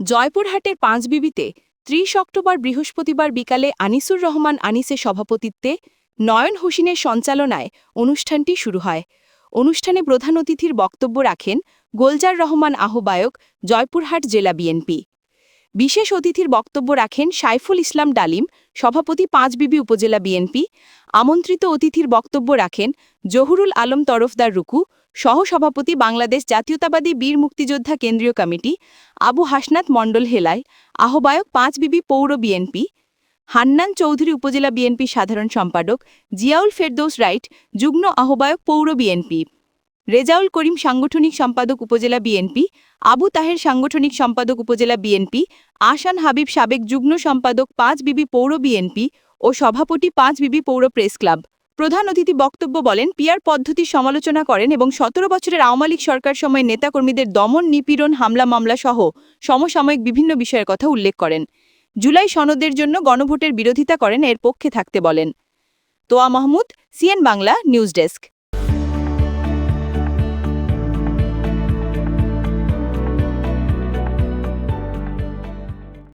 জয়পুরহাটের পাঁচ বিবিতে ত্রিশ অক্টোবর বৃহস্পতিবার বিকালে আনিসুর রহমান আনিসের সভাপতিত্বে নয়ন হোসিনের সঞ্চালনায় অনুষ্ঠানটি শুরু হয়। অনুষ্ঠানে প্রধান অতিথির বক্তব্য রাখেন গোলজার রহমান আহ্বায়ক জয়পুরহাট জেলা বিএনপি। বিশেষ অতিথির বক্তব্য রাখেন সাইফুল ইসলাম ডালিম, সভাপতি পাঁচবিবি উপজেলা বিএনপি। আমন্ত্রিত অতিথির বক্তব্য রাখেন জহুরুল আলম তরফদার রুকু, সহসভাপতি বাংলাদেশ জাতীয়তাবাদী বীর মুক্তিযোদ্ধা কেন্দ্রীয় কমিটি, আবু হাসনাত মণ্ডল হেলায়, আহ্বায়ক পাঁচবিবি পৌর বিএনপি, হান্নান চৌধুরী উপজেলা বিএনপি সাধারণ সম্পাদক জিয়াউল ফেরদৌস রাইট, যুগ্ম আহ্বায়ক পৌর বিএনপি। রেজাউল করিম সাংগঠনিক সম্পাদক উপজেলা বিএনপি, আবু তাহের সাংগঠনিক সম্পাদক উপজেলা বিএনপি আসান হাবিব সাবেক যুগ্ম সম্পাদক পাঁচ বিবি পৌর বিএনপি ও সভাপতি পাঁচ বিবি পৌর প্রেস ক্লাব। প্রধান অতিথি বক্তব্য বলেন, পিয়ার পদ্ধতির সমালোচনা করেন এবং সতেরো বছরের আওয়ামী লীগ সরকার সময়ে নেতাকর্মীদের দমন, নিপীড়ন, হামলা, মামলা সহ সমসাময়িক বিভিন্ন বিষয়ের কথা উল্লেখ করেন। জুলাই সনদের জন্য গণভোটের বিরোধিতা করেন, এর পক্ষে থাকতে বলেন। Toya Mahmud, CN Bangla, news desk.